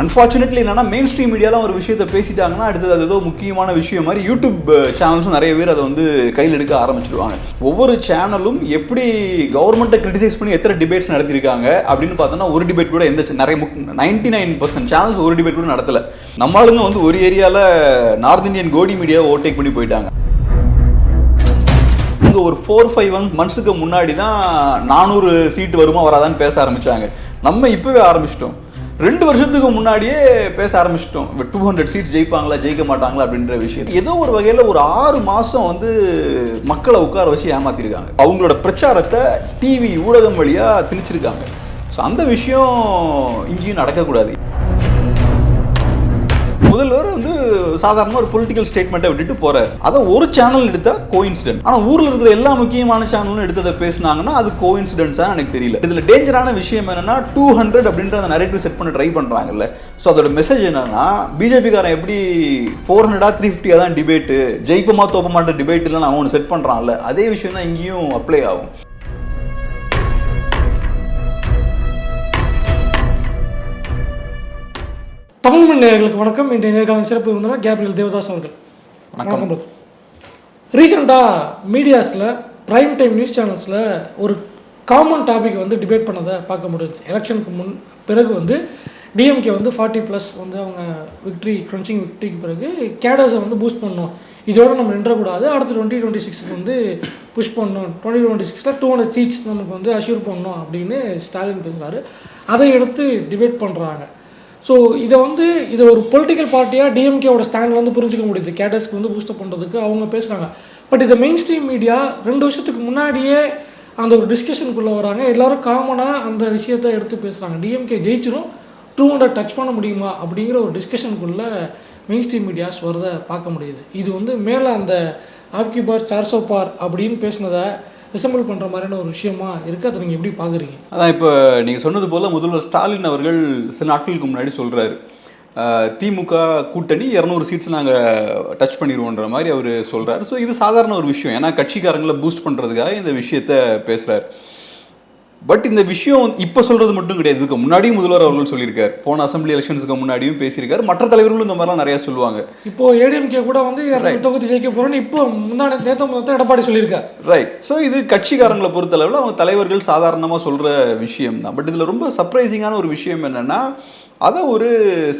Unfortunately என்னன்னா main stream மீடியாலாம் ஒரு விஷயத்தை பேசிட்டாங்கன்னா அடுத்தது அது ஏதோ முக்கியமான விஷயம் மாதிரி யூடியூப் சேனல்ஸும் நிறைய பேர் அதை வந்து கையில் எடுக்க ஆரம்பிச்சிடுவாங்க ஒவ்வொரு சேனலும் எப்படி கவர்மெண்ட்டை கிரிட்டிசைஸ் பண்ணி எத்தனை டிபேட்ஸ் நடத்திருக்காங்க அப்படின்னு பார்த்தோன்னா ஒரு டிபேட் கூட எந்த நிறைய நிறைய நைன்டி நைன் பர்சன்ட் சேனல்ஸ் ஒரு டிபேட் கூட நடத்தல. நம்மளுங்க வந்து ஒரு ஏரியாவில் நார்த் இந்தியன் கோடி மீடியாவை ஓவர்டேக் பண்ணி போயிட்டாங்க. இங்க ஒரு ஃபோர் ஃபைவ் ஒன் மந்த்ஸுக்கு முன்னாடி தான் நானூறு சீட் வருமா வராதான்னு பேச ஆரம்பிச்சாங்க. நம்ம இப்பவே ஆரம்பிச்சிட்டோம். ரெண்டு வருஷத்துக்கு முன்னாடியே பேச ஆரம்பிச்சிட்டோம். டூ ஹண்ட்ரட் சீட் ஜெயிப்பாங்களா ஜெயிக்க மாட்டாங்களா அப்படின்ற விஷயம் ஏதோ ஒரு வகையில் ஒரு ஆறு மாதம் வந்து மக்களை உட்கார வச்சு ஏமாத்திருக்காங்க. அவங்களோட பிரச்சாரத்தை டிவி ஊடகம் வழியாக திணிச்சிருக்காங்க. ஸோ அந்த விஷயம் இங்கேயும் நடக்கக்கூடாது. முதல்வர் வந்து சாதாரண ஒரு பொலிட்டிக்கல் ஸ்டேட்மெண்ட்டை விட்டுட்டு போறாரு. அதை ஒரு சேனல் எடுத்தா கோயின்சிடென்ட் ஆனா ஊர்ல இருக்கிற எல்லா முக்கியமான சேனலும் எடுத்ததை பேசினாங்கன்னா அது கோயின்சிடென்ட்ஸா எனக்கு தெரியல. இதுல டேஞ்சரான விஷயம் என்னன்னா டூ ஹண்ட்ரட் அப்படின்ற அந்த நரேட்டிவ் செட் பண்ண ட்ரை பண்றாங்கல்ல. ஸோ அதோட மெசேஜ் என்னன்னா பிஜேபிக்காரன் எப்படி ஃபோர் ஹண்ட்ரடா த்ரீ ஃபிஃப்டியா தான் டிபேட்டு ஜெயிப்பமா தோப்பமாட்ட டிபேட் இல்லைன்னு அவன் ஒன்று செட் பண்றான்ல அதே விஷயம் தான் இங்கேயும் அப்ளை ஆகும். தமிழ் மண் நேயர்களுக்கு வணக்கம். இன்றைய நேர்காணல் சிறப்பு விருந்தினர் கேப்ரியல் தேவதாஸ் அவர்கள். வணக்கம். ரீசெண்டாக மீடியாஸில் ப்ரைம் டைம் நியூஸ் சேனல்ஸில் ஒரு காமன் டாபிக் வந்து டிபேட் பண்ணதை பார்க்க முடிஞ்சுச்சு. எலெக்ஷனுக்கு முன் பிறகு வந்து டிஎம்கே வந்து ஃபார்ட்டி ப்ளஸ் வந்து அவங்க விக்ட்ரி க்ரன்ச்சிங் விக்ட்ரிக்கு பிறகு கேடர்ஸை வந்து பூஸ்ட் பண்ணணும் இதோட நம்ம நின்றக்கூடாது. அடுத்து டுவெண்ட்டி டுவெண்ட்டி சிக்ஸ்க்கு வந்து புஷ் பண்ணணும் டுவெண்ட்டி டுவெண்ட்டி சிக்ஸில் டூ ஹண்ட்ரட் சீட்ஸ் நமக்கு வந்து அஷ்யூர் பண்ணணும் அப்படின்னு ஸ்டாலின் பேசுகிறாரு அதை எடுத்து டிபேட் பண்ணுறாங்க ஸோ இதை வந்து இது ஒரு பொலிட்டிக்கல் பார்ட்டியாக டிஎம்கேவோட ஸ்டாண்ட்லேருந்து புரிஞ்சுக்க முடியுது. கேடர்ஸ்க்கு வந்து பூஸ்டப் பண்ணுறதுக்கு அவங்க பேசுகிறாங்க பட் இதை மெயின் ஸ்ட்ரீம் மீடியா ரெண்டு வருஷத்துக்கு முன்னாடியே அந்த ஒரு டிஸ்கஷனுக்குள்ளே வராங்க. எல்லோரும் காமனாக அந்த விஷயத்தை எடுத்து பேசுகிறாங்க டிஎம்கே ஜெயிச்சிரும். டூ ஹண்ட்ரட் டச் பண்ண முடியுமா? அப்படிங்கிற ஒரு டிஸ்கஷனுக்குள்ளே மெயின் ஸ்ட்ரீம் மீடியாஸ் வரதை பார்க்க முடியுது. இது வந்து மேலே அந்த ஆப்கி பார் சார்சோ பார் அப்படின்னு பேசினதை ரிசம்பிள் பண்ணுற மாதிரியான ஒரு விஷயமா இருக்குது அதை நீங்கள் எப்படி பார்க்குறீங்க? அதான் இப்போ நீங்கள் சொன்னது போல் முதல்வர் ஸ்டாலின் அவர்கள் சில நாட்களுக்கு முன்னாடி சொல்கிறாரு திமுக கூட்டணி இரநூறு சீட்ஸ் நாங்கள் டச் பண்ணிடுவோன்ற மாதிரி அவர் சொல்கிறாரு ஸோ இது சாதாரண ஒரு விஷயம். ஏன்னா கட்சிக்காரங்களை பூஸ்ட் பண்ணுறதுக்காக இந்த விஷயத்த பேசுகிறார் பட் இந்த விஷயம் இப்போ சொல்கிறது மட்டும் கிடையாது. இதுக்கு முன்னாடியும் முதல்வர் அவர்கள் சொல்லியிருக்கார். போன அசம்பிளி எலெக்ஷன்ஸுக்கு முன்னாடியும் பேசியிருக்காரு. மற்ற தலைவர்களும் இந்த மாதிரிலாம் நிறையா சொல்லுவாங்க. இப்போ ஏடிஎம்கே கூட வந்து தொகுதி ஜெயிக்க போறோம்னு இப்போ முன்னாடி நேற்று எடப்பாடி சொல்லியிருக்காரு. ரைட் ஸோ இது கட்சிக்காரங்களை பொறுத்தளவில் அவங்க தலைவர்கள் சாதாரணமாக சொல்கிற விஷயம் தான். பட் இதில் ரொம்ப சர்ப்ரைசிங்கான ஒரு விஷயம் என்னென்னா அதை ஒரு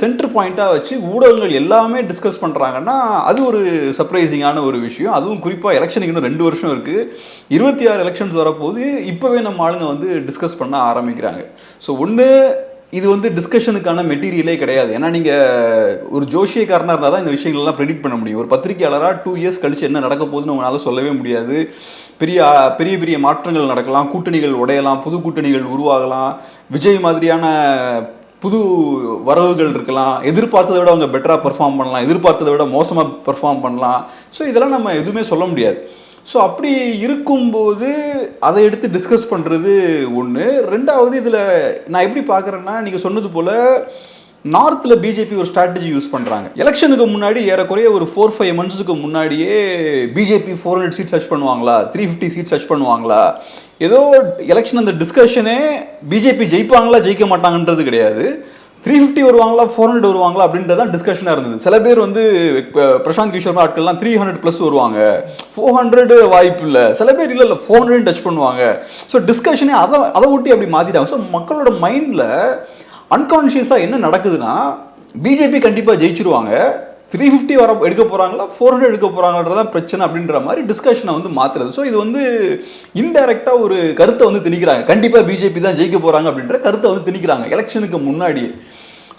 சென்டர் பாயிண்ட்டாக வச்சு ஊடகங்கள் எல்லாமே டிஸ்கஸ் பண்ணுறாங்கன்னா அது ஒரு சர்ப்ரைசிங்கான ஒரு விஷயம். அதுவும் குறிப்பாக எலெக்ஷனுக்கு இன்னும் ரெண்டு வருஷம் இருக்குது இருபத்தி ஆறு எலெக்ஷன்ஸ் வரப்போது இப்போவே நம்ம ஆளுங்க வந்து டிஸ்கஸ் பண்ண ஆரம்பிக்கிறாங்க. ஸோ ஒன்று இது வந்து டிஸ்கஷனுக்கான மெட்டீரியலே கிடையாது. ஏன்னா நீங்கள் ஒரு ஜோஷியக்காரனாக இருந்தால் தான் இந்த விஷயங்கள்லாம் ப்ரெடிக்ட் பண்ண முடியும். ஒரு பத்திரிகையாளராக டூ இயர்ஸ் கழிச்சு என்ன நடக்க போகுதுன்னு உங்களால் சொல்லவே முடியாது. பெரிய பெரிய பெரிய மாற்றங்கள் நடக்கலாம். கூட்டணிகள் உடையலாம் புது கூட்டணிகள் உருவாகலாம். விஜய் மாதிரியான புது வரவுகள் இருக்கலாம். எதிர்பார்த்ததை விட அவங்க பெட்டராக பெர்ஃபார்ம் பண்ணலாம். எதிர்பார்த்ததை விட மோசமாக பெர்ஃபார்ம் பண்ணலாம். ஸோ இதெல்லாம் நம்ம எதுவுமே சொல்ல முடியாது. ஸோ அப்படி இருக்கும்போது அதை எடுத்து டிஸ்கஸ் பண்ணுறது ஒன்று ரெண்டாவது இதில் நான் எப்படி பார்க்குறேன்னா நீங்கள் சொன்னது போல் நார்த்தில் பிஜேபி ஒரு ஸ்ட்ராட்டஜி யூஸ் பண்ணுறாங்க எலெக்ஷனுக்கு முன்னாடி ஏறக்குறைய ஒரு ஃபோர் ஃபைவ் மந்த்ஸுக்கு முன்னாடியே BJP four hundred seat search பண்ணுவாங்களா? த்ரீ ஃபிஃப்டி சீட் சர்ச் பண்ணுவாங்களா? ஏதோ எலெக்ஷன் அந்த டிஸ்கஷனே பிஜேபி ஜெயிப்பாங்களா ஜெயிக்க மாட்டாங்கன்றது கிடையாது. த்ரீ ஃபிஃப்டி வருவாங்களா ஃபோர் ஹண்ட்ரட் வருவாங்களா அப்படின்றதான் டிஸ்கஷனாக இருந்தது. சில பேர் வந்து பிரசாந்த் கிஷோர் ஆட்கள்லாம் த்ரீ ஹண்ட்ரட் ப்ளஸ் வருவாங்க. ஃபோர் ஹண்ட்ரடு வாய்ப்பு இல்லை. சில பேர் இல்லை இல்லை ஃபோர் ஹண்ட்ரட் டச் பண்ணுவாங்க. ஸோ டிஸ்கஷனே அதை அதை ஒட்டி அப்படி மாற்றிட்டாங்க ஸோ மக்களோட மைண்டில் அன்கான்ஷியஸாக என்ன நடக்குதுன்னா பிஜேபி கண்டிப்பாக ஜெயிச்சிருவாங்க. த்ரீ ஃபிஃப்டி வர எடுக்க போகிறாங்களா ஃபோர் ஹண்ட்ரட் எடுக்க போகிறாங்கன்றதான் பிரச்சனை அப்படின்ற மாதிரி டிஸ்கஷனை வந்து மாற்றுறது ஸோ இது வந்து இன்டெரக்டாக ஒரு கருத்தை வந்து திணிக்கிறாங்க. கண்டிப்பாக பிஜேபி தான் ஜெயிக்க போகிறாங்க அப்படின்ற கருத்தை வந்து திணிக்கிறாங்க எலெக்ஷனுக்கு முன்னாடியே.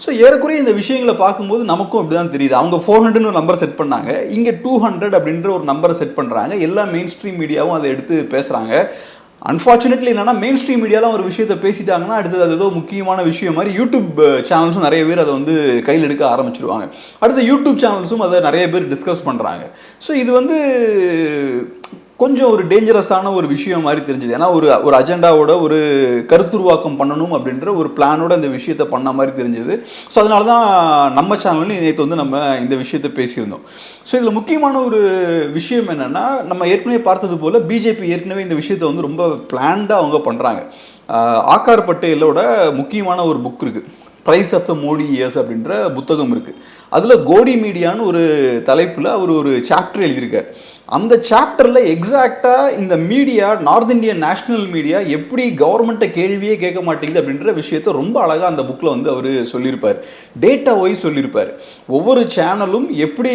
ஸோ ஏறக்குறைய இந்த விஷயங்களை பார்க்கும்போது நமக்கும் அப்படி தான் தெரியுது. அவங்க ஃபோர் ஹண்ட்ரட்னு ஒரு நம்பர் செட் பண்ணாங்க. இங்கே டூ ஹண்ட்ரட் அப்படின்ற ஒரு நம்பரை செட் பண்ணுறாங்க எல்லா மெயின் ஸ்ட்ரீம் மீடியாவும் அதை எடுத்து பேசுகிறாங்க அன்ஃபார்ச்சுனேட்லி என்னன்னா மெயின் ஸ்ட்ரீம் மீடியாலாம் ஒரு விஷயத்தை பேசிட்டாங்கன்னா அடுத்தது அது ஏதோ முக்கியமான விஷயம் மாதிரி யூடியூப் சேனல்ஸும் நிறைய பேர் அதை வந்து கையில் எடுக்க ஆரம்பிச்சிருவாங்க. அடுத்து யூடியூப் சேனல்ஸும் அதை நிறைய பேர் டிஸ்கஸ் பண்ணுறாங்க ஸோ இது வந்து கொஞ்சம் ஒரு டேஞ்சரஸான ஒரு விஷயம் மாதிரி தெரிஞ்சுது. ஏன்னா ஒரு ஒரு அஜெண்டாவோட ஒரு கருத்துருவாக்கம் பண்ணணும் அப்படின்ற ஒரு பிளானோட இந்த விஷயத்தை பண்ண மாதிரி தெரிஞ்சது. ஸோ அதனால தான் நம்ம சேனல்லையும் நேற்று வந்து நம்ம இந்த விஷயத்தை பேசியிருந்தோம். ஸோ இதில் முக்கியமான ஒரு விஷயம் என்னென்னா நம்ம ஏற்கனவே பார்த்தது போல் பிஜேபி ஏற்கனவே இந்த விஷயத்தை வந்து ரொம்ப பிளான்டாக அவங்க பண்ணுறாங்க ஆக்கார் பட்டேலோட முக்கியமான ஒரு புக் இருக்குது price of the Modi years அப்படின்ற புத்தகம் இருக்குது அதில் கோடி மீடியான்னு ஒரு தலைப்பில் அவர் ஒரு சாப்டர் எழுதியிருக்கார். அந்த சாப்டரில் எக்ஸாக்டாக இந்த media north Indian national media எப்படி கவர்மெண்ட்டை கேள்வியே கேட்க மாட்டேங்குது அப்படின்ற விஷயத்த ரொம்ப அழகாக அந்த புக்கில் வந்து அவர் சொல்லியிருப்பார். டேட்டா வைஸ் சொல்லியிருப்பார். ஒவ்வொரு சேனலும் எப்படி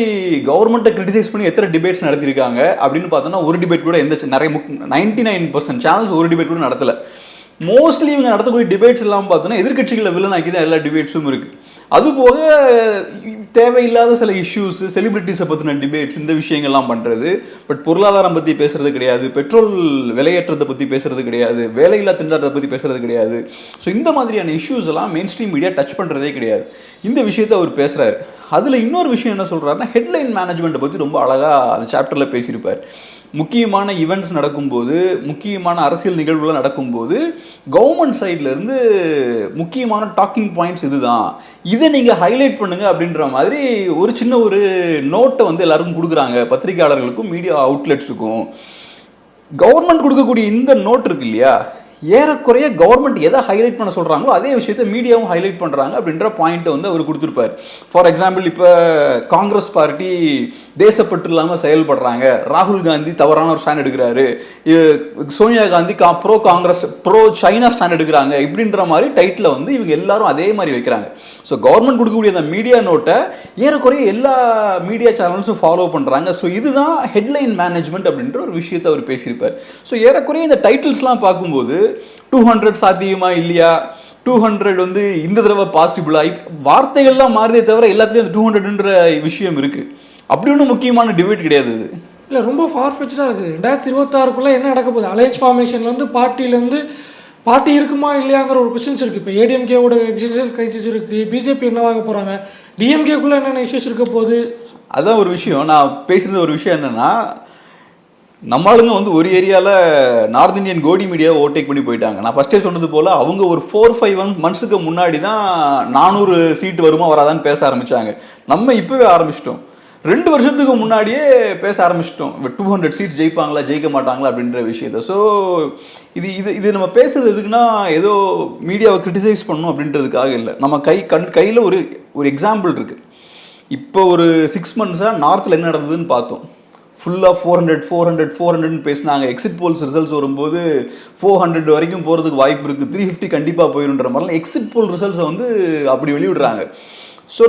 கவர்மெண்ட்டை கிரிட்டிசைஸ் பண்ணி எத்தனை டிபேட்ஸ் நடத்தியிருக்காங்க அப்படின்னு பார்த்தோன்னா ஒரு டிபேட் கூட எந்த நிறைய முக் நைன்டி நைன் பர்சன்ட் சேனல்ஸ் ஒரு டிபேட் கூட நடத்தலை. மோஸ்ட்லி இவங்க நடத்தக்கூடிய டிபேட்ஸ் எல்லாம் பார்த்தோன்னா எதிர்கட்சிகளை வில்லனாக்கி தான் எல்லா டிபேட்ஸும் இருக்குது அதுபோக தேவையில்லாத சில இஷ்யூஸ் செலிபிரிட்டிஸை பற்றின டிபேட்ஸ் இந்த விஷயங்கள்லாம் பண்ணுறது பட் பொருளாதாரம் பற்றி பேசுறது கிடையாது. பெட்ரோல் விலையேற்றத்தை பற்றி பேசுறது கிடையாது. வேலையில்லா திண்டாட்டத்தை பற்றி பேசுறது கிடையாது. ஸோ இந்த மாதிரியான இஷ்யூஸ் எல்லாம் மெயின் ஸ்ட்ரீம் மீடியா டச் பண்ணுறதே கிடையாது. இந்த விஷயத்தை அவர் பேசுகிறாரு அதில் இன்னொரு விஷயம் என்ன சொல்கிறாருன்னா ஹெட்லைன் மேனேஜ்மெண்ட்டை பற்றி ரொம்ப அழகாக அந்த சாப்டரில் பேசியிருப்பார். முக்கியமான ஈவெண்ட்ஸ் நடக்கும்போது முக்கியமான அரசியல் நிகழ்வுகள் நடக்கும்போது கவர்மெண்ட் சைட்லேருந்து முக்கியமான டாக்கிங் பாயிண்ட்ஸ் இதுதான். இதை நீங்கள் ஹைலைட் பண்ணுங்க அப்படின்ற மாதிரி ஒரு சின்ன ஒரு நோட்டை வந்து எல்லாருக்கும் கொடுக்குறாங்க. பத்திரிகையாளர்களுக்கும் மீடியா அவுட்லெட்ஸுக்கும் கவர்மெண்ட் கொடுக்கக்கூடிய இந்த நோட் இருக்கு இல்லையா? ஏறக்குறைய கவர்மெண்ட் எதை ஹைலைட் பண்ண சொல்கிறாங்களோ அதே விஷயத்தை மீடியாவும் ஹைலைட் பண்ணுறாங்க அப்படின்ற பாயிண்ட்டை வந்து அவர் கொடுத்துருப்பார். ஃபார் எக்ஸாம்பிள் இப்போ காங்கிரஸ் பார்ட்டி தேசப்பற்று இல்லாமல் செயல்படுறாங்க. ராகுல் காந்தி தவறான ஒரு ஸ்டாண்ட் எடுக்கிறாரு. சோனியா காந்தி கா pro Congress pro China stand எடுக்கிறாங்க. இப்படின்ற மாதிரி டைட்டில் வந்து இவங்க எல்லாரும் அதே மாதிரி வைக்கிறாங்க. ஸோ கவர்மெண்ட் கொடுக்கக்கூடிய அந்த மீடியா நோட்டை ஏறக்குறைய எல்லா மீடியா சேனல்ஸும் ஃபாலோ பண்ணுறாங்க ஸோ இதுதான் ஹெட்லைன் மேனேஜ்மெண்ட் அப்படின்ற ஒரு விஷயத்தை அவர் பேசியிருப்பார். ஸோ ஏறக்குறைய இந்த டைட்டில்ஸ்லாம் பார்க்கும்போது டூ ஹண்ட்ரட் சாத்தியமா இல்லையா? டூ ஹண்ட்ரட் வந்து இந்த தடவை பாசிபிளா வார்த்தைகள்லாம் மாறுதே தவிர எல்லாத்துலேயும் அந்த டூ ஹண்ட்ரட்ன்ற விஷயம் இருக்கு. அப்படி ஒன்றும் முக்கியமான டிபேட் கிடையாது இது. இல்லை ரொம்ப ஃபார்ஃபெச்சாக இருக்குது ரெண்டாயிரத்தி இருபத்தாறுக்குள்ளே என்ன நடக்க போகுது அலையன்ஸ் ஃபார்மேஷன்லேருந்து பார்ட்டிலேருந்து பார்ட்டி இருக்குமா இல்லையாங்கிற ஒரு கொஸ்டின்ஸ் இருக்குது இப்போ ஏடிஎம்கேவோட எக்ஸிஸ்டன்ஸ் கிரைசிஸ் இருக்குது பிஜேபி என்னவாக போகிறாங்க டிஎம்கேக்குள்ளே என்னென்ன இஷ்யூஸ் இருக்க போகுது? அதான் ஒரு விஷயம். நான் பேசுறது ஒரு விஷயம் என்னன்னா நம்ம ஆளுங்க வந்து ஒரு ஏரியாவில் north Indian Godi media overtake பண்ணி போயிட்டாங்க. நான் ஃபர்ஸ்டே சொன்னது போல் அவங்க ஒரு ஃபோர் ஃபைவ் ஒன் மந்த்ஸுக்கு முன்னாடி தான் நானூறு சீட் வருமா வராதான்னு பேச ஆரம்பிச்சாங்க. நம்ம இப்போவே ஆரம்பிச்சிட்டோம். ரெண்டு வருஷத்துக்கு முன்னாடியே பேச ஆரம்பிச்சிட்டோம். டூ ஹண்ட்ரட் சீட்ஸ் ஜெயிப்பாங்களா ஜெயிக்க மாட்டாங்களா அப்படின்ற விஷயத்த. ஸோ இது இது இது நம்ம பேசுறது எதுக்குன்னா ஏதோ மீடியாவை கிரிட்டிசைஸ் பண்ணணும் அப்படின்றதுக்காக இல்லை. நம்ம கை கண் கையில் ஒரு ஒரு எக்ஸாம்பிள் இருக்குது இப்போ ஒரு சிக்ஸ் மந்த்ஸாக நார்த்தில் என்ன நடந்ததுன்னு பார்த்தோம். ஃபுல்லாக four hundred four hundred four ஹண்ட்ரட்னு பேசினாங்க. எக்ஸிட் போல்ஸ் ரிசல்ட்ஸ் வரும்போது ஃபோர் ஹண்ட்ரட் வரைக்கும் போகிறதுக்கு வாய்ப்பு இருக்குது த்ரீ ஃபிஃப்டி கண்டிப்பாக போயிருன்ற மாதிரிலாம் எக்ஸிட் போல் ரிசல்ட்ஸை வந்து அப்படி வெளியிடுறாங்க. ஸோ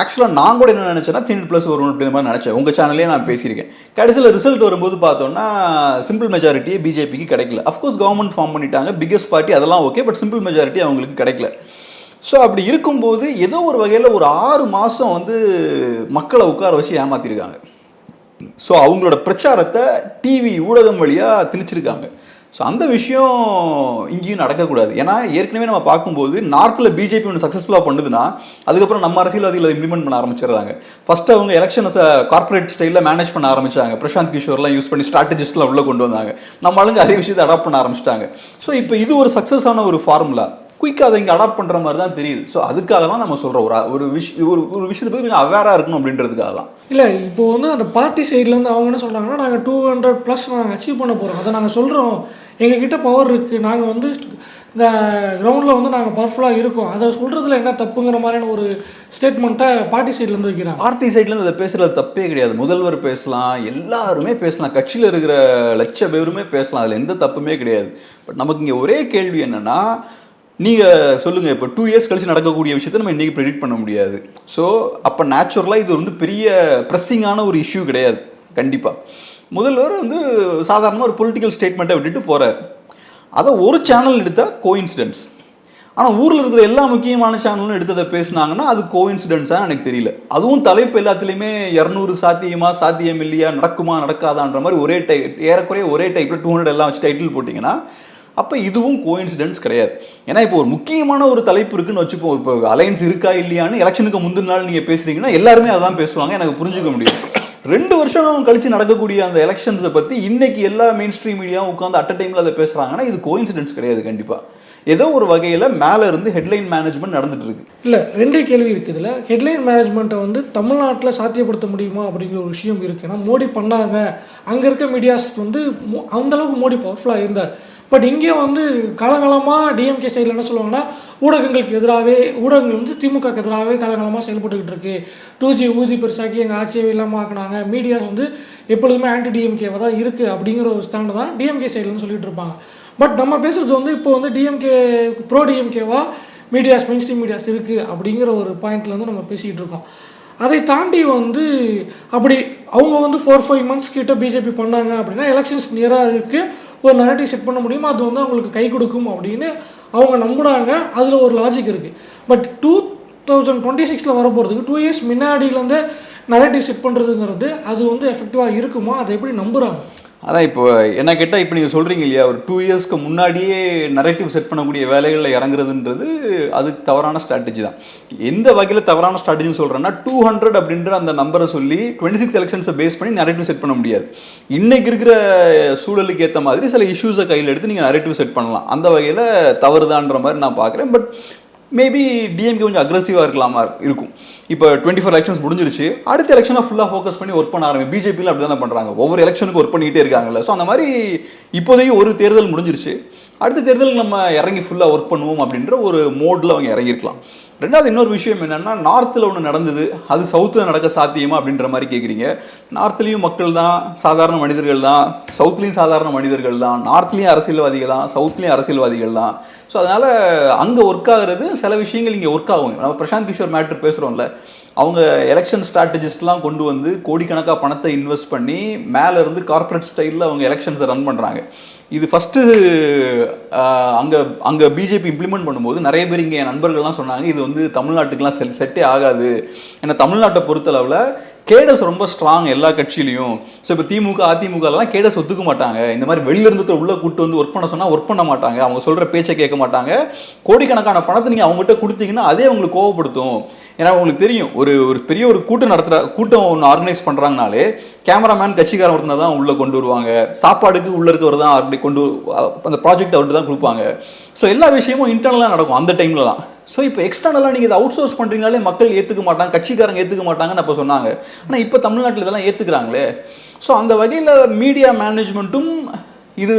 ஆக்சுவலாக நான் கூட என்ன நினச்சேன்னா த்ரீ ப்ளஸ் வரும் அப்படின்ற மாதிரி நினச்சேன். உங்கள் சேனல்லே நான் பேசியிருக்கேன். கடைசியில் ரிசல்ட் வரும்போது பார்த்தோன்னா சிம்பிள் மெஜாரிட்டியே பிஜேபிக்கு கிடைக்கல. அஃப்கோர்ஸ் கவர்மெண்ட் ஃபார்ம் பண்ணிட்டாங்க. பிக்கஸ்ட் பார்ட்டி அதெல்லாம் ஓகே பட் சிம்பிள் மெஜாரிட்டி அவங்களுக்கு கிடைக்கல. ஸோ அப்படி இருக்கும்போது ஏதோ ஒரு வகையில் ஒரு ஆறு மாதம் வந்து மக்களை உட்கார வச்சு ஏமாற்றிருக்காங்க ஸோ அவங்களோட பிரச்சாரத்தை டிவி ஊடகம் வழியாக திணிச்சிருக்காங்க. ஸோ அந்த விஷயம் இங்கேயும் நடக்கக்கூடாது. ஏன்னா ஏற்கனவே நம்ம பார்க்கும்போது நார்த்தில் பிஜேபி ஒன்று சக்ஸஸ்ஃபுல்லாக பண்ணுதுன்னா அதுக்கப்புறம் நம்ம அரசியல்வாதிகள் அதை இம்ப்ளிமெண்ட் பண்ண ஆரம்பிச்சிடுறாங்க. ஃபர்ஸ்ட் அவங்க எலெக்ஷனை கார்ப்பரேட் ஸ்டைலில் மேனேஜ் பண்ண ஆரம்பிச்சாங்க. பிரசாந்த் கிஷோர்லாம் யூஸ் பண்ணி ஸ்ட்ராட்டஜிஸ்ட்லாம் உள்ளே கொண்டு வந்தாங்க. நம்ம ஆளுங்க அதே விஷயத்தை அடாப்ட் பண்ண ஆரம்பிச்சிட்டாங்க. ஸோ இப்போ இது ஒரு சக்ஸஸான ஒரு ஃபார்முலா குயிக்காக அதை இங்கே அடாப்ட் பண்ணுற மாதிரி தான் தெரியுது. ஸோ அதுக்காக தான் நம்ம சொல்கிறோம் ஒரு ஒரு விஷ் ஒரு ஒரு விஷயத்தை பற்றி கொஞ்சம் அவேராக இருக்கணும் அப்படின்றதுக்காக தான் இல்லை இப்போ வந்து அந்த பார்ட்டி சைட்லேருந்து அவங்க என்ன சொல்கிறாங்கன்னா நாங்கள் டூ ஹண்ட்ரட் ப்ளஸ் நாங்கள் அச்சீவ் பண்ண போகிறோம் அதை நாங்கள் சொல்கிறோம் எங்ககிட்ட பவர் இருக்குது நாங்கள் வந்து இந்த கிரவுண்டில் வந்து நாங்கள் பவர்ஃபுல்லாக இருக்கோம். அதை சொல்கிறதுல என்ன தப்புங்கிற மாதிரியான ஒரு ஸ்டேட்மெண்ட்டை பார்ட்டி சைட்லேருந்து வைக்கிறாங்க. பார்ட்டி சைட்லேருந்து அதை பேசுறது தப்பே கிடையாது. முதல்வர் பேசலாம். எல்லாருமே பேசலாம். கட்சியில் இருக்கிற லட்ச பேருமே பேசலாம். அதில் எந்த தப்புமே கிடையாது. பட் நமக்கு இங்கே ஒரே கேள்வி என்னன்னா நீங்கள் சொல்லுங்கள் இப்போ டூ இயர்ஸ் கழிச்சு நடக்கக்கூடிய விஷயத்தை நம்ம இன்றைக்கி ப்ரெடிக்ட் பண்ண முடியாது. ஸோ அப்போ நேச்சுரலாக இது வந்து பெரிய ப்ரெஸ்ஸிங்கான ஒரு இஷ்யூ கிடையாது. கண்டிப்பாக முதல்வர் வந்து சாதாரணமாக ஒரு பொலிட்டிக்கல் ஸ்டேட்மெண்ட்டை விட்டுட்டு போகிறார் அதை ஒரு சேனல் எடுத்தால் கோஇன்சிடென்ட்ஸ் ஆனால் ஊரில் இருக்கிற எல்லா முக்கியமான சேனலும் எடுத்ததை பேசினாங்கன்னா அது கோஇன்சிடென்ஸாக எனக்கு தெரியல. அதுவும் தலைப்பு எல்லாத்துலேயுமே இரநூறு சாத்தியமா சாத்தியம் இல்லையா நடக்குமா நடக்காதான்ற மாதிரி ஒரே டை ஏறக்குறைய ஒரே டைப்பில் டூ ஹண்ட்ரட் எல்லாம் வச்சு டைட்டில் போட்டிங்கன்னா அப்போ இதுவும் கோயின்சிடென்ஸ் கிடையாது. ஏன்னா இப்போ ஒரு முக்கியமான ஒரு தலைப்பு இருக்குன்னு வச்சுப்போம் இப்போ அலையன்ஸ் இருக்கா இல்லையான்னு எலெக்ஷனுக்கு முந்தின நாள் நீங்கள் பேசுறீங்கன்னா எல்லாருமே அதான் பேசுவாங்க. எனக்கு புரிஞ்சுக்க முடியும். ரெண்டு வருஷம் கழிச்சு நடக்கக்கூடிய அந்த எலெக்ஷன்ஸை பற்றி இன்னைக்கு எல்லா மெயின் ஸ்ட்ரீம் மீடியாவும் உட்காந்து அட் டைமில் அதை பேசுகிறாங்கன்னா இது கோயின்சிடென்ஸ் கிடையாது கண்டிப்பாக ஏதோ ஒரு வகையில் மேலே இருந்து ஹெட்லைன் மேனேஜ்மெண்ட் நடந்துட்டு இருக்கு. இல்லை ரெண்டே கேள்வி இருக்குது இதில் ஹெட்லைன் மேனேஜ்மெண்ட்டை வந்து தமிழ்நாட்டில் சாத்தியப்படுத்த முடியுமா அப்படிங்கிற ஒரு விஷயம் இருக்குது ஏன்னா மோடி பண்ணாங்க. அங்கே இருக்க மீடியாஸ் வந்து மோ- அந்த அளவுக்கு மோடி பவர்ஃபுல்லாக இருந்தார். பட் இங்கே வந்து காலங்காலமாக டிஎம்கே சைடில் என்ன சொல்லுவாங்கன்னா ஊடகங்களுக்கு எதிராகவே ஊடகங்கள் வந்து திமுகக்கு எதிராகவே காலகாலமாக செயல்பட்டுக்கிட்டு இருக்கு டூ ஜி ஊதி பெருசாக்கி எங்கள் ஆட்சியை இல்லாமல் ஆக்குனாங்க. மீடியா வந்து எப்பொழுதுமே ஆன்டி டிஎம்கேவாக தான் இருக்குது அப்படிங்கிற ஒரு ஸ்டாண்டு தான் டிஎம்கே சைட்லன்னு சொல்லிட்டு இருப்பாங்க. பட் நம்ம பேசுகிறது வந்து இப்போ வந்து டிஎம்கே ப்ரோ டிஎம்கேவா மீடியாஸ் மெயின் ஸ்ட்ரீம் மீடியாஸ் இருக்குது அப்படிங்கிற ஒரு பாயிண்ட்ல வந்து நம்ம பேசிக்கிட்டு இருக்கோம். அதை தாண்டி வந்து அப்படி அவங்க வந்து ஃபோர் ஃபைவ் மந்த்ஸ் கிட்ட பிஜேபி பண்ணாங்க அப்படின்னா எலெக்ஷன்ஸ் நியராக இருக்குது ஒரு நரேட்டிவ் செட் பண்ண முடியுமோ? அது வந்து அவங்களுக்கு கை கொடுக்கும் அப்படின்னு அவங்க நம்புனாங்க. அதில் ஒரு லாஜிக் இருக்குது பட் டூ தௌசண்ட் டுவெண்ட்டி சிக்ஸில் வரப்போகிறதுக்கு டூ இயர்ஸ் முன்னாடியிலேருந்து நரேட்டிவ் செட் பண்ணுறதுங்கிறது அது வந்து எஃபெக்டிவாக இருக்குமா? அதை எப்படி நம்புகிறாங்க அதான் இப்போ என்ன கேட்டால் இப்போ நீங்கள் சொல்கிறீங்க இல்லையா ஒரு டூ இயர்ஸ்க்கு முன்னாடியே நரேட்டிவ் செட் பண்ணக்கூடிய வேலைகளில் இறங்குறதுன்றது அது தவறான ஸ்ட்ராட்டஜி தான். எந்த வகையில் தவறான ஸ்ட்ராட்டஜின்னு சொல்கிறேன்னா டூ ஹண்ட்ரட் அப்படின்ற அந்த நம்பரை சொல்லி டுவெண்ட்டி சிக்ஸ் எலெக்ஷன்ஸை பேஸ் பண்ணி நரேட்டிவ் செட் பண்ண முடியாது. இன்றைக்கி இருக்கிற சூழலுக்கு ஏற்ற மாதிரி சில இஷ்யூஸை கையில் எடுத்து நீங்கள் நரேட்டிவ் செட் பண்ணலாம். அந்த வகையில் தவறுதான்ற மாதிரி நான் பார்க்குறேன். பட் மேபி டிஎம்கே கொஞ்சம் அக்ரஸிவாக இருக்கலாமா இருக்கும். இப்போ டுவெண்ட்டி ஃபோர் எலெக்ஷன்ஸ் முடிஞ்சிருச்சு. அடுத்த எலெக்ஷனை ஃபுல்லாக ஃபோக்கஸ் பண்ணி ஒர்க் பண்ண ஆரம்பி பிஜேபியில் அப்படி தானே பண்ணுறாங்க ஒவ்வொரு எலெக்ஷனுக்கு ஒர்க் பண்ணிகிட்டே இருக்காங்கல்ல. ஸோ அந்த மாதிரி இப்போதைக்கு ஒரு தேர்தல் முடிஞ்சிருச்சு. அடுத்த தேர்தலுக்கு நம்ம இறங்கி ஃபுல்லாக ஒர்க் பண்ணுவோம் அப்படின்ற ஒரு மோடில் அவங்க இறங்கியிருக்கலாம். ரெண்டாவது இன்னொரு விஷயம் என்னென்னா நார்த்தில் ஒன்று நடந்தது அது சவுத்தில் நடக்க சாத்தியமா அப்படின்ற மாதிரி கேட்குறீங்க நார்த்லேயும் மக்கள் தான் சாதாரண மனிதர்கள் தான் சவுத்லேயும் சாதாரண மனிதர்கள் தான் நார்த்லேயும் அரசியல்வாதிகள் தான் சவுத்லேயும் அரசியல்வாதிகள் தான். ஸோ அதனால் அங்கே ஒர்க் ஆகுறது சில விஷயங்கள் இங்கே ஒர்க் ஆகும். நம்ம பிரசாந்த் கிஷோர் மேட்ரு பேசுகிறோம்ல அவங்க எலெக்ஷன் ஸ்ட்ராட்டஜிஸ்ட்லாம் கொண்டு வந்து கோடிக்கணக்காக பணத்தை இன்வெஸ்ட் பண்ணி மேலே இருந்து கார்ப்பரேட் ஸ்டைலில் அவங்க எலெக்ஷன்ஸை ரன் பண்ணுறாங்க இது ஃபஸ்ட்டு அங்கே அங்கே பிஜேபி இம்ப்ளிமெண்ட் பண்ணும்போது நிறைய பேர் இங்கே என் நண்பர்கள்லாம் சொன்னாங்க இது வந்து தமிழ்நாட்டுக்கெலாம் செல் செட்டே ஆகாது. ஏன்னா தமிழ்நாட்டை பொறுத்தளவில் கேடஸ் ரொம்ப ஸ்ட்ராங் எல்லா கட்சியிலையும். ஸோ இப்போ திமுக அதிமுகலாம் கேடஸ் ஒத்துக்க மாட்டாங்க. இந்த மாதிரி வெளியிலிருந்து உள்ளே கூட்டு வந்து ஒர்க் பண்ண சொன்னால் ஒர்க் பண்ண மாட்டாங்க. அவங்க சொல்கிற பேச்சை கேட்க மாட்டாங்க. கோடிக்கணக்கான பணத்தை நீங்கள் அவங்ககிட்ட கொடுத்தீங்கன்னா அதே அவங்களுக்கு கோவப்படுத்தும். ஏன்னா உங்களுக்கு தெரியும் ஒரு ஒரு பெரிய ஒரு கூட்டம் நடத்துகிற கூட்டம் ஒன்று ஆர்கனைஸ் பண்ணுறாங்கனாலே கேமராமேன் கட்சிக்காரன் ஒருத்தனை தான் உள்ளே கொண்டு வருவாங்க. சாப்பாடுக்கு உள்ளே இருக்கிறவர் தான் கொண்டு அந்த ப்ராஜெக்ட் அவர்கிட்ட தான் கொடுப்பாங்க. ஸோ எல்லா விஷயமும் இன்டர்னலாக நடக்கும் அந்த டைமில் தான். ஸோ இப்போ எக்ஸ்டர்னலாக நீங்கள் இதை அவுட் சோர்ஸ் பண்ணுறீங்களே மக்கள் ஏற்றுக்க மாட்டாங்க கட்சிக்காரங்க ஏற்றுக்க மாட்டாங்கன்னு அப்போ சொன்னாங்க. ஆனால் இப்போ தமிழ்நாட்டில் இதெல்லாம் ஏற்றுக்கிறாங்களே ஸோ அந்த வகையில் மீடியா மேனேஜ்மெண்ட்டும் இது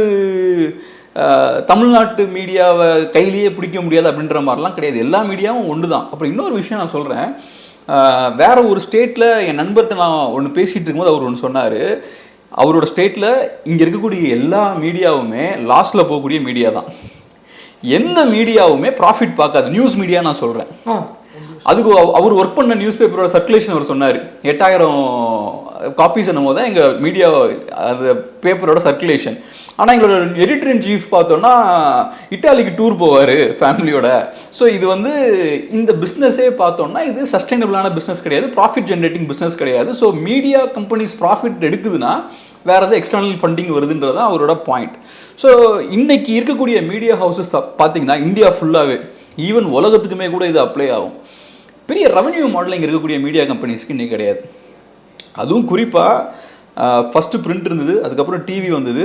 தமிழ்நாட்டு மீடியாவை கையிலேயே பிடிக்க முடியாது அப்படின்ற மாதிரிலாம் கிடையாது. எல்லா மீடியாவும் ஒன்று தான் அப்புறம் இன்னொரு விஷயம் நான் சொல்கிறேன் வேற ஒரு ஸ்டேட்டில் என் நண்பர்கிட்ட நான் ஒன்று பேசிகிட்டு இருக்கும்போது அவர் ஒன்று சொன்னார். அவரோட ஸ்டேட்டில் இங்கே இருக்கக்கூடிய எல்லா மீடியாவுமே லாஸ்ட்டில் போகக்கூடிய மீடியா தான். எந்த மீடியாவுமே ப்ராஃபிட் பார்க்காது. நியூஸ் மீடியா நான் சொல்கிறேன் அதுக்கு அவ- அவர் ஒர்க் பண்ண நியூஸ் பேப்பரோட சர்க்குலேஷன் அவர் சொன்னார். எட்டாயிரம் காப்பீஸ் என்னமோ தான் எங்கள் மீடியா அது பேப்பரோட சர்க்குலேஷன் ஆனால் எங்களோட எடிட்டர் இன் சீஃப் பார்த்தோன்னா இட்டாலிக்கு டூர் போவார் ஃபேமிலியோட ஸோ இது வந்து இந்த பிஸ்னஸே பார்த்தோம்னா இது சஸ்டைனபிளான பிஸ்னஸ் கிடையாது ப்ராஃபிட் ஜென்ரேட்டிங் பிஸ்னஸ் கிடையாது. ஸோ மீடியா கம்பெனிஸ் ப்ராஃபிட் எடுக்குதுன்னா வேறு எதாவது எக்ஸ்டர்னல் ஃபண்டிங் வருதுன்றது தான் அவரோட பாயிண்ட் ஸோ இன்னைக்கு இருக்கக்கூடிய மீடியா ஹவுசஸ் பார்த்தீங்கன்னா இந்தியா ஃபுல்லாகவே ஈவன் உலகத்துக்குமே கூட இது அப்ளை ஆகும். பெரிய ரெவன்யூ மாடலிங் இருக்கக்கூடிய மீடியா கம்பெனிஸ்க்கு இன்னைக்கு கிடையாது. அதுவும் குறிப்பாக ஃபஸ்ட்டு பிரிண்ட் இருந்தது அதுக்கப்புறம் டிவி வந்தது.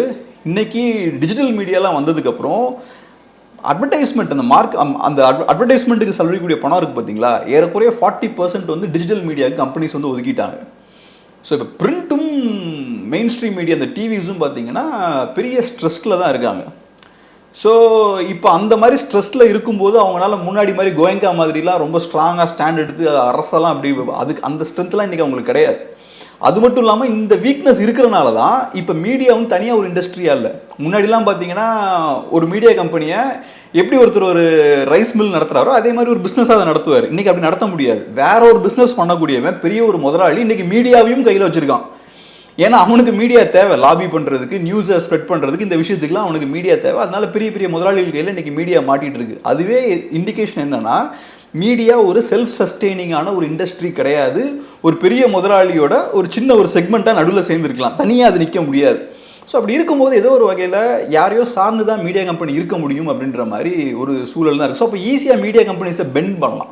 இன்றைக்கி டிஜிட்டல் மீடியாலாம் வந்ததுக்கப்புறம் அட்வர்டைஸ்மெண்ட் அந்த மார்க் அந்த அட்வர்டைஸ்மெண்ட்டுக்கு செலவழிக்கக்கூடிய பணம் இருக்குது பார்த்தீங்களா ஏறக்குறைய ஃபார்ட்டி பர்சன்ட் வந்து டிஜிட்டல் மீடியாவுக்கு கம்பெனிஸ் வந்து ஒதுக்கிட்டாங்க. ஸோ இப்போ பிரிண்ட்டும் மெயின் ஸ்ட்ரீம் மீடியா அந்த டிவிஸும் பார்த்தீங்கன்னா பெரிய ஸ்ட்ரெஸ்ஸில் தான் இருக்காங்க. ஸோ இப்போ அந்த மாதிரி ஸ்ட்ரெஸ்ஸில் இருக்கும்போது அவங்களால முன்னாடி மாதிரி கோயங்கா மாதிரிலாம் ரொம்ப ஸ்ட்ராங்காக ஸ்டாண்ட் எடுத்து அரசெல்லாம் அப்படி அதுக்கு அந்த ஸ்ட்ரென்த்லாம் இன்றைக்கி அவங்களுக்கு கிடையாது. அது மட்டும் இல்லாமல் இந்த வீக்னஸ் இருக்கிறனால தான் இப்போ மீடியாவும் தனியாக ஒரு இண்டஸ்ட்ரியாக இல்லை. முன்னாடிலாம் பார்த்தீங்கன்னா ஒரு மீடியா கம்பெனியை எப்படி ஒருத்தர் ஒரு ரைஸ் மில் நடத்துறாரோ அதே மாதிரி ஒரு பிஸ்னஸாக அதை நடத்துவார். இன்றைக்கி அப்படி நடத்த முடியாது. வேற ஒரு பிஸ்னஸ் பண்ணக்கூடியவன் பெரிய ஒரு முதலாளி இன்றைக்கி மீடியாவையும் கையில் வச்சுருக்கான். ஏன்னா அவனுக்கு மீடியா தேவை. லாபி பண்ணுறதுக்கு நியூஸை ஸ்ப்ரெட் பண்ணுறதுக்கு இந்த விஷயத்துக்குலாம் அவனுக்கு மீடியா தேவை. அதனால பெரிய பெரிய முதலாளிகள் கையில் இன்னைக்கு மீடியா மாட்டிகிட்டு இருக்கு. அதுவே இண்டிகேஷன் என்னன்னா மீடியா ஒரு செல்ஃப் சஸ்டெய்னிங்கான ஒரு இண்டஸ்ட்ரி கிடையாது. ஒரு பெரிய முதலாளியோட ஒரு சின்ன ஒரு செக்மெண்ட்டாக நடுவில் சேர்ந்துருக்கலாம். தனியாக அது நிற்க முடியாது. ஸோ அப்படி இருக்கும்போது ஏதோ ஒரு வகையில் யாரையோ சார்ந்து தான் மீடியா கம்பெனி இருக்க முடியும் அப்படின்ற மாதிரி ஒரு சூழல் தான் இருக்குது ஸோ அப்போ ஈஸியாக மீடியா கம்பெனிஸை பெண்ட் பண்ணலாம்.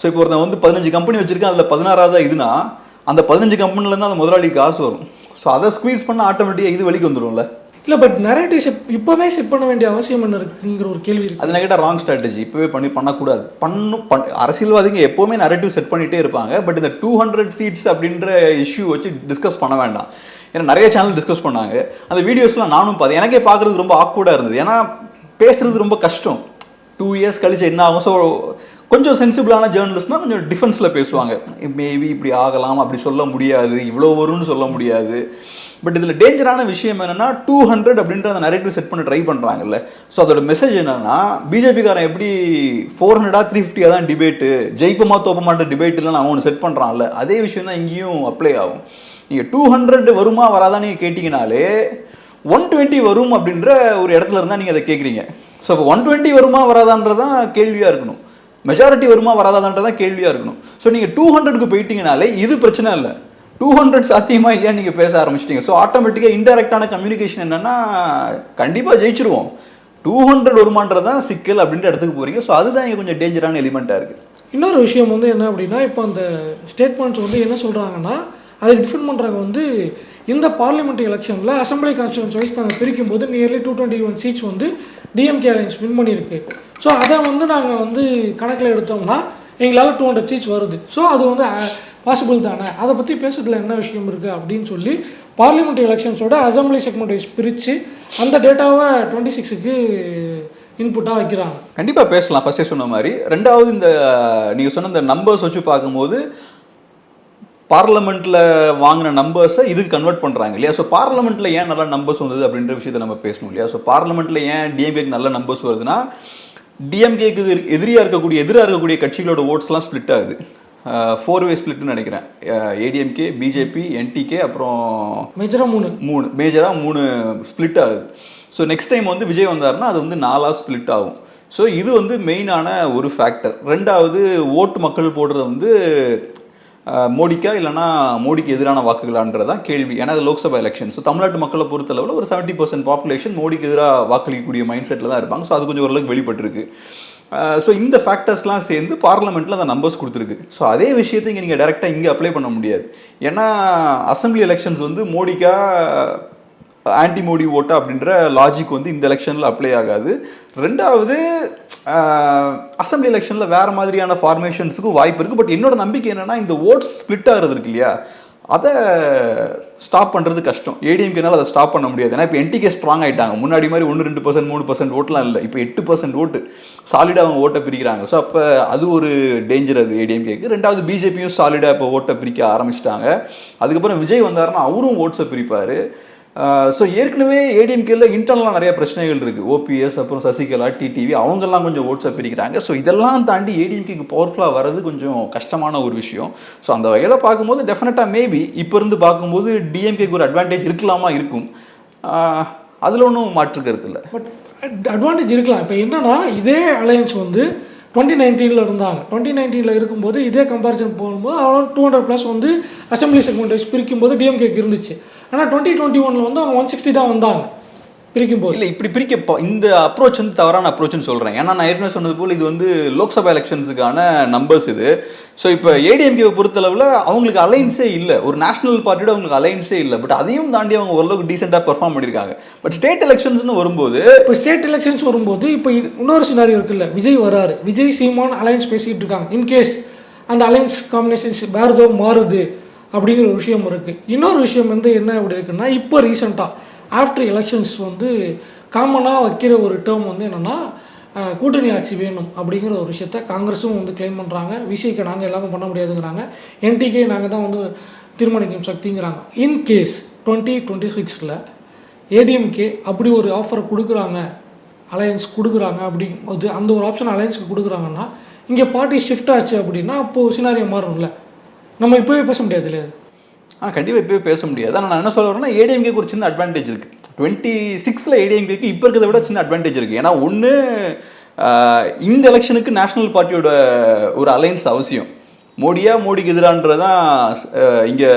ஸோ இப்போ ஒருத்தன் வந்து பதினஞ்சு கம்பெனி வச்சுருக்கேன் அதில் பதினாறாவது இதுனா அந்த பதினஞ்சு கம்பெனிலேருந்து அந்த முதலாளிக்கு காசு வரும். ஸோ அதை ஸ்குவீஸ் பண்ண ஆட்டோமேட்டிக்காக இது வழிக்கு வந்துடும்ல இல்லை பட் நரேட்டிவ் செட் இப்போவே ஷிப் பண்ண வேண்டிய அவசியம் என்ன இருக்குங்கிற ஒரு கேள்வி இருக்கு. அது கேட்டால் ராங் ஸ்ட்ராட்டஜி இப்போவே பண்ணி பண்ணக்கூடாது. பண்ணும் பண் அரசியல்வாதிங்க எப்போவுமே நரேட்டிவ் செட் பண்ணிகிட்டே இருப்பாங்க. பட் இந்த டூ ஹண்ட்ரட் சீட்ஸ் அப்படின்ற இஷ்யூ வச்சு டிஸ்கஸ் பண்ண வேண்டாம். ஏன்னா நிறைய சேனல் டிஸ்கஸ் பண்ணாங்க. அந்த வீடியோஸ்லாம் நானும் பார்த்தேன் எனக்கே பார்க்குறது ரொம்ப ஆக்வர்டாக இருந்தது. ஏன்னா பேசுறது ரொம்ப கஷ்டம். டூ இயர்ஸ் கழிச்சு என்ன ஆகும்? ஸோ கொஞ்சம் சென்சிபிளான ஜேர்னலிஸ்ட்னா கொஞ்சம் டிஃபென்ஸில் பேசுவாங்க. மேபி இப்படி ஆகலாம் அப்படி சொல்ல முடியாது. இவ்வளோ வரும்னு சொல்ல முடியாது. பட் இதில் டேஞ்சரான விஷயம் என்னென்னா டூ ஹண்ட்ரட் அப்படின்ற அந்த நரேட்டிவ் செட் பண்ண ட்ரை பண்ணுறாங்கல்ல ஸோ அதோட மெசேஜ் என்னன்னா பிஜேபிக்காரன் எப்படி ஃபோர் ஹண்ட்ரடா த்ரீ ஃபிஃப்டியாக தான் டிபேட்டு ஜெயிப்பமா தோப்பமாட்ட டிபேட் இல்லைன்னு அவனு ஒன்று செட் பண்ணுறான்ல அதே விஷயம் தான் இங்கேயும் அப்ளை ஆகும். நீங்கள் டூ ஹண்ட்ரட் வருமா வராதான்னு நீங்கள் கேட்டிங்கனாலே ஒன் டுவெண்ட்டி வரும் அப்படின்ற ஒரு இடத்துல இருந்தால் நீங்கள் அதை கேட்குறீங்க ஸோ இப்போ ஒன் டுவெண்ட்டி வருமா வராதான்றதான் கேள்வியாக இருக்கணும். மெஜாரிட்டி வருமா வராதான்றதான் கேள்வியாக இருக்கணும். ஸோ நீங்கள் டூ ஹண்ட்ரடுக்கு போயிட்டீங்கனாலே இது பிரச்சனை இல்லை. டூ ஹண்ட்ரட் சாத்தியமா இல்லையா நீங்கள் பேச ஆரம்பிச்சிட்டீங்க. ஸோ ஆட்டோமேட்டிக்காக இன்டெரக்டான கம்யூனிகேஷன் என்னன்னா கண்டிப்பாக ஜெயிச்சிருவோம். டூ ஹண்ட்ரட் வருமானது தான் சிக்கல் அப்படின்ற இடத்துக்கு போறீங்க. ஸோ அதுதான் இங்கே கொஞ்சம் டேஞ்சரான எலிமெண்ட்டாக இருக்குது இன்னொரு விஷயம் வந்து என்ன அப்படின்னா இப்போ அந்த ஸ்டேட்மெண்ட்ஸ் வந்து என்ன சொல்கிறாங்கன்னா அதை டிஃபெண்ட் பண்ணுறாங்க வந்து இந்த பார்லிமெண்ட் எலெக்ஷனில் அசம்பிளி கான்ஸ்டியூன்ஸ் வைஸ் நாங்கள் பிரிக்கும் போது nearly two twenty one seats வந்து டிஎம்கே அலையன்ஸ் வின் பண்ணியிருக்கு. ஸோ அதை வந்து நாங்கள் வந்து கணக்கில் எடுத்தோம்னா எங்களால் டூ ஹண்ட்ரட் சீட்ஸ் வருது. ஸோ அது வந்து பாசிபிள் தானே? அதை பற்றி பேசுறதுல என்ன விஷயம் இருக்குது அப்படின்னு சொல்லி பார்லிமெண்ட் எலெக்ஷன்ஸோட அசம்பிளி செக்மெண்ட் வைஸ் பிரித்து அந்த டேட்டாவை டுவெண்ட்டி சிக்ஸுக்கு இன்புட்டாக வைக்கிறாங்க. கண்டிப்பாக பேசலாம். ஃபர்ஸ்டே சொன்ன மாதிரி ரெண்டாவது இந்த நீங்கள் சொன்ன இந்த நம்பர்ஸ் வச்சு பார்க்கும்போது பார்லமெண்ட்டில் வாங்கின நம்பர்ஸை இதுக்கு கன்வெர்ட் பண்ணுறாங்க இல்லையா? ஸோ பார்லமெண்ட்டில் ஏன் நல்ல நம்பர்ஸ் வந்தது அப்படின்ற விஷயத்தை நம்ம பேசணும் இல்லையா? ஸோ பார்லமெண்ட்டில் ஏன் டிஎம்கேக்கு நல்ல நம்பர்ஸ் வருதுன்னா டிஎம்கேக்கு எதிரியாக இருக்கக்கூடிய எதிராக இருக்கக்கூடிய கட்சிகளோட ஓட்ஸ்லாம் ஸ்ப்ளிட் ஆகுது. ஃபோர் வே ஸ்ப்ளிட்னு நினைக்கிறேன். ஏடிஎம்கே பிஜேபி என்டிகே அப்புறம் மேஜராக மூணு. மூணு. மேஜராக மூணு ஸ்ப்ளிட் ஆகுது. ஸோ நெக்ஸ்ட் டைம் வந்து விஜய் வந்தாருன்னா அது வந்து நாலாக ஸ்ப்ளிட் ஆகும். ஸோ இது வந்து மெயினான ஒரு ஃபேக்டர் ரெண்டாவது ஓட்டு மக்கள் போடுறது வந்து மோடிக்கா இல்லைனா மோடிக்கு எதிரான வாக்குகளான்றதான் கேள்வி. ஏன்னா அது லோக்சபா எலெக்ஷன் ஸோ தமிழ்நாட்டு மக்களை பொறுத்தளவில் ஒரு செவன்ட்டி பர்சன்ட் பாப்புலேஷன் மோடிக்கு எதிராக வாக்களிக்கக்கூடிய மைண்ட் செட்டில் தான் இருப்பாங்க. ஸோ அது கொஞ்சம் ஓரளவுக்கு வெளிப்பட்டிருக்கு. ஸோ இந்த ஃபேக்டர்ஸ்லாம் சேர்ந்து பார்லமெண்ட்டில் அந்த நம்பர்ஸ் கொடுத்துருக்கு. ஸோ அதே விஷயத்தை இங்கே நீங்கள் டேரெக்டாக இங்கே அப்ளை பண்ண முடியாது. ஏன்னா அசம்பிளி எலெக்ஷன்ஸ் வந்து மோடிக்கா ஆன்டி மோடி ஓட்டா அப்படின்ற லாஜிக் வந்து இந்த எலெக்ஷனில் அப்ளை ஆகாது. ரெண்டாவது அசம்பிளி எலெக்ஷனில் வேறு மாதிரியான ஃபார்மேஷன்ஸுக்கும் வாய்ப்பு இருக்குது பட் என்னோட நம்பிக்கை என்னென்னா இந்த ஓட்ஸ் ஸ்ப்ளிட் ஆகிறது இருக்கு இல்லையா? அதை ஸ்டாப் பண்ணுறது கஷ்டம். ஏடிஎம்கேனால அதை ஸ்டாப் பண்ண முடியாது. ஏன்னா இப்போ என்டிகே ஸ்ட்ராங் ஆகிட்டாங்க முன்னாடி மாதிரி ஒன்று ரெண்டு பர்சன்ட் மூணு பர்சன்ட் ஓட்டெலாம் இல்லை. இப்போ எட்டு பர்சன்ட் ஓட்டு. சாலிடாக அவங்க ஓட்டை பிரிக்கிறாங்க. ஸோ அப்போ அது ஒரு டேஞ்சர் அது ஏடிஎம்கேக்கு ரெண்டாவது பிஜேபியும் சாலிடாக இப்போ ஓட்டை பிரிக்க ஆரம்பிச்சிட்டாங்க. அதுக்கப்புறம் விஜய் வந்தாருன்னா அவரும் ஓட்ஸை பிரிப்பார். ஸோ ஏற்கனவே ஏடிஎம்கேல இன்டர்னலாக நிறைய பிரச்சனைகள் இருக்குது ஓபிஎஸ் அப்புறம் சசிகலா டிடிவி அவங்கெல்லாம் கொஞ்சம் ஓட்ஸை பிரிக்கிறாங்க. ஸோ இதெல்லாம் தாண்டி ஏடிஎம்கேக்கு பவர்ஃபுல்லாக வர்றது கொஞ்சம் கஷ்டமான ஒரு விஷயம். ஸோ அந்த வகையில் பார்க்கும்போது டெஃபினட்டாக மேபி இப்போ இருந்து பார்க்கும்போது டிஎம்கேக்கு ஒரு அட்வான்டேஜ் இருக்கலாமா இருக்கும். அதில் ஒன்றும் மாற்று கருத்து இல்லை பட் அட்வான்டேஜ் இருக்கலாம். இப்போ என்னன்னா இதே அலையன்ஸ் வந்து டுவெண்ட்டி நைன்டீனில் இருந்தாங்க. டுவெண்ட்டி நைன்டீனில் இருக்கும்போது இதே கம்பேரிசன் போகும்போது அவ்வளோ டூ ஹண்ட்ரட் ப்ளஸ் வந்து அசம்பிளி செக்மெண்ட் பிரிக்கும் போது டிஎம்கேக்கு இருந்துச்சு. ஆனால் டுவெண்ட்டி டுவெண்ட்டி ஒனில் வந்து அவங்க ஒன் சிக்ஸ்டி தான் வந்தாங்க. பிரிக்கும்போது. இல்லை இப்படி பிரிக்க ப- இந்த அப்ரோச் வந்து தவறான அப்ரோச்னு சொல்கிறேன் ஏன்னா நான் ஏற்கனவே சொன்னது போல் இது வந்து லோக்சபா எலெக்ஷன்ஸுக்கான நம்பர்ஸ் இது. ஸோ இப்போ ஏடிஎம்கேவை பொறுத்தளவில் அவங்களுக்கு அலைன்ஸே இல்லை. ஒரு நேஷனல் பார்ட்டியோட அவங்களுக்கு அலைன்ஸே இல்லை. பட் அதையும் தாண்டி அவங்க ஓரளவுக்கு டீசெண்டாக பெர்ஃபார்ம் பண்ணியிருக்காங்க. பட் ஸ்டேட் எலெக்ஷன்ஸ்னு வரும்போது இப்போ ஸ்டேட் எலெக்ஷன்ஸ் வரும்போது இப்போ இன்னொரு சினாரியோ இருக்குல்ல. விஜய் வராரு. விஜய் சீமான் அலையன்ஸ் பேசிக்கிட்டு இருக்காங்க. இன்கேஸ் அந்த அலையன்ஸ் காம்பினேஷன்ஸ் வேறு ஏதோ மாறுது அப்படிங்கிற ஒரு விஷயம் இருக்குது இன்னொரு விஷயம் வந்து என்ன அப்படி இருக்குன்னா இப்போ ரீசெண்டாக ஆஃப்டர் எலெக்ஷன்ஸ் வந்து காமனாக வைக்கிற ஒரு டேர்ம் வந்து என்னென்னா கூட்டணி ஆட்சி வேணும் அப்படிங்கிற ஒரு விஷயத்த காங்கிரஸும் வந்து க்ளைம் பண்ணுறாங்க விசிக்கு நாங்கள் எல்லாமே பண்ண முடியாதுங்கிறாங்க. என்டிகே நாங்கள் தான் வந்து தீர்மானிக்கும் சக்திங்கிறாங்க. இன் கேஸ் டுவெண்ட்டி டுவெண்ட்டி சிக்ஸில் ஏடிஎம்கே அப்படி ஒரு ஆஃபர் கொடுக்குறாங்க அலையன்ஸ் கொடுக்குறாங்க அப்படிங்கும் அந்த ஒரு ஆப்ஷன் அலையன்ஸுக்கு கொடுக்குறாங்கன்னா இங்கே பார்ட்டி ஷிஃப்ட் ஆச்சு அப்படின்னா அப்போது சினாரியம் மாறும்ல. நம்ம இப்போவே பேச முடியாது இல்லையா ஆ கண்டிப்பாக இப்போவே பேச முடியாது. ஆனால் நான் என்ன சொல்ல வரேன்னா ஏடிஎம்கேக்கு ஒரு சின்ன அட்வான்டேஜ் இருக்குது டுவெண்ட்டி சிக்ஸில் ஏடிஎம்கேக்கு இப்போ இருக்கிறத விட சின்ன அட்வான்டேஜ் இருக்குது ஏன்னா ஒன்று இந்த எலெக்ஷனுக்கு நேஷனல் பார்ட்டியோட ஒரு அலைன்ஸ் அவசியம். மோடியா மோடிக்கு எதிரான்றது தான் இங்கே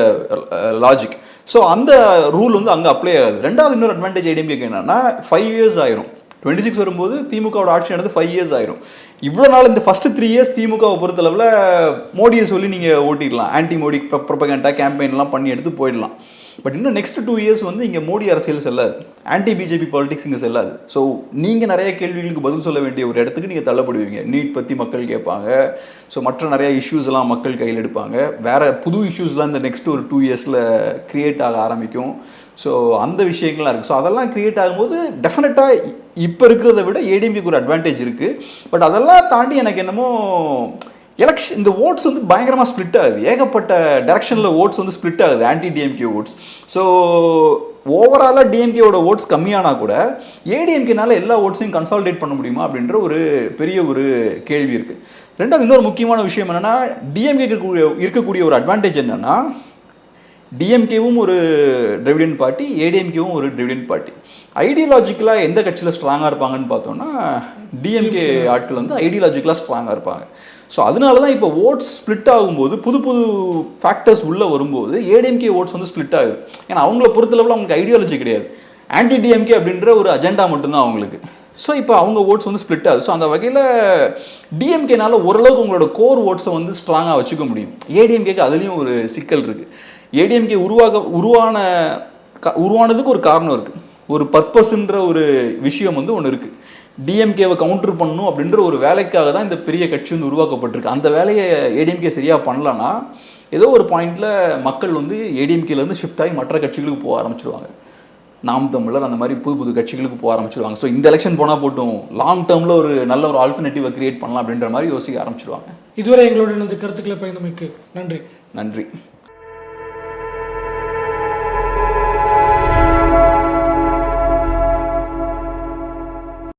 லாஜிக் ஸோ அந்த ரூல் வந்து அங்கே அப்ளை ஆகாது. ரெண்டாவது இன்னொரு அட்வான்டேஜ் ஏடிஎம்கேக்கு என்னன்னா ஃபைவ் இயர்ஸ் ஆயிரும். டுவெண்ட்டி சிக்ஸ் வரும்போது திமுகவோட ஆட்சி நடந்து ஃபைவ் இயர்ஸ் ஆயிரும். இவ்வளோ நாள் இந்த ஃபஸ்ட்டு த்ரீ இயர்ஸ் திமுகவை பொறுத்தளவில் மோடியை சொல்லி நீங்கள் ஓட்டிடலாம். ஆன்டி மோடி ப்ரொபகண்டா கேம்பெயின்லாம் பண்ணி எடுத்து போயிடலாம். பட் இன்னும் நெக்ஸ்ட் டூ இயர்ஸ் வந்து இங்கே மோடி அரசியல் செல்லாது. ஆன்டி பிஜேபி பாலிடிக்ஸ் இங்கே செல்லாது. ஸோ நீங்கள் நிறைய கேள்விகளுக்கு பதில் சொல்ல வேண்டிய ஒரு இடத்துக்கு நீங்கள் தள்ளப்படுவீங்க. நீட் பற்றி மக்கள் கேட்பாங்க. ஸோ மற்ற நிறைய இஷ்யூஸ்லாம் எல்லாம் மக்கள் கையில் எடுப்பாங்க. வேற புது இஷ்யூஸ்லாம் இந்த நெக்ஸ்ட் ஒரு டூ இயர்ஸில் கிரியேட் ஆக ஆரம்பிக்கும். ஸோ அந்த விஷயங்கள்லாம் இருக்குது ஸோ அதெல்லாம் கிரியேட் ஆகும்போது டெஃபினட்டாக இப்போ இருக்கிறத விட ஏடிஎம்கேக்கு ஒரு அட்வான்டேஜ் இருக்குது பட் அதெல்லாம் தாண்டி எனக்கு என்னமோ எலெக்ஷன் இந்த ஓட்ஸ் வந்து பயங்கரமாக ஸ்ப்ளிட் ஆகுது. ஏகப்பட்ட டைரக்ஷனில் ஓட்ஸ் வந்து ஸ்ப்ளிட் ஆகுது ஆன்டி டிஎம்கே ஓட்ஸ் ஸோ ஓவராலாக டிஎம்கேவோட ஓட்ஸ் கம்மியானா கூட ஏடிஎம்கேனால எல்லா ஓட்ஸையும் கன்சாலிடேட் பண்ண முடியுமா அப்படின்ற ஒரு பெரிய ஒரு கேள்வி இருக்குது ரெண்டாவது இன்னொரு முக்கியமான விஷயம் என்னென்னா டிஎம்கே இருக்கக்கூடிய இருக்கக்கூடிய ஒரு அட்வான்டேஜ் என்னென்னா டிஎம்கேவும் ஒரு டிரிவிடன் பார்ட்டி ஏடிஎம்கேவும் ஒரு டிரிவிடன் பார்ட்டி ஐடியாலஜிக்கலாக எந்த கட்சியில் ஸ்ட்ராங்காக இருப்பாங்கன்னு பார்த்தோம்னா டிஎம்கே ஆட்கள் வந்து ஐடியாலஜிக்கலாக ஸ்ட்ராங்காக இருப்பாங்க. ஸோ அதனால தான் இப்போ ஓட்ஸ் ஸ்ப்ளிட் ஆகும்போது புது புது ஃபேக்டர்ஸ் உள்ளே வரும்போது ஏடிஎம்கே ஓட்ஸ் வந்து ஸ்ப்ளிட் ஆகுது. ஏன்னா அவங்கள பொறுத்தளவில் அவங்களுக்கு ஐடியாலஜி கிடையாது. ஆன்டி டிஎம்கே அப்படின்ற ஒரு அஜெண்டா மட்டும்தான் அவங்களுக்கு. ஸோ இப்போ அவங்க ஓட்ஸ் வந்து ஸ்ப்ளிட் ஆகுது. ஸோ அந்த வகையில் டிஎம்கேனால ஓரளவுக்கு உங்களோட கோர் ஓட்ஸை வந்து ஸ்ட்ராங்காக வச்சுக்க முடியும். ஏடிஎம்கேக்கு அதுலேயும் ஒரு சிக்கல் இருக்குது ஏடிஎம்கே உருவாக உருவான க- உருவானதுக்கு ஒரு காரணம் இருக்குது ஒரு பர்பஸ்ன்ற ஒரு விஷயம் வந்து ஒன்று இருக்குது டிஎம்கேவை கவுண்டர் பண்ணணும் அப்படின்ற ஒரு வேலைக்காக தான் இந்த பெரிய கட்சி வந்து உருவாக்கப்பட்டிருக்கு. அந்த வேலையை ஏடிஎம்கே சரியாக பண்ணலன்னா ஏதோ ஒரு பாயிண்ட்ல மக்கள் வந்து ஏடிஎம்கேலேருந்து ஷிஃப்ட் ஆகி மற்ற கட்சிகளுக்கு போக ஆரம்பிச்சிடுவாங்க நாம் தமிழர் அந்த மாதிரி புது புது கட்சிகளுக்கு போக ஆரம்பிச்சிடுவாங்க ஸோ இந்த எலெக்ஷன் போனால் போட்டும் லாங் டேர்மில் ஒரு நல்ல ஒரு ஆல்டர்னேட்டிவை கிரியேட் பண்ணலாம் அப்படின்ற மாதிரி யோசிக்க ஆரம்பிச்சிடுவாங்க இதுவரை எங்களோட இந்த கருத்துக்களை பயந்தமைக்கு நன்றி. நன்றி.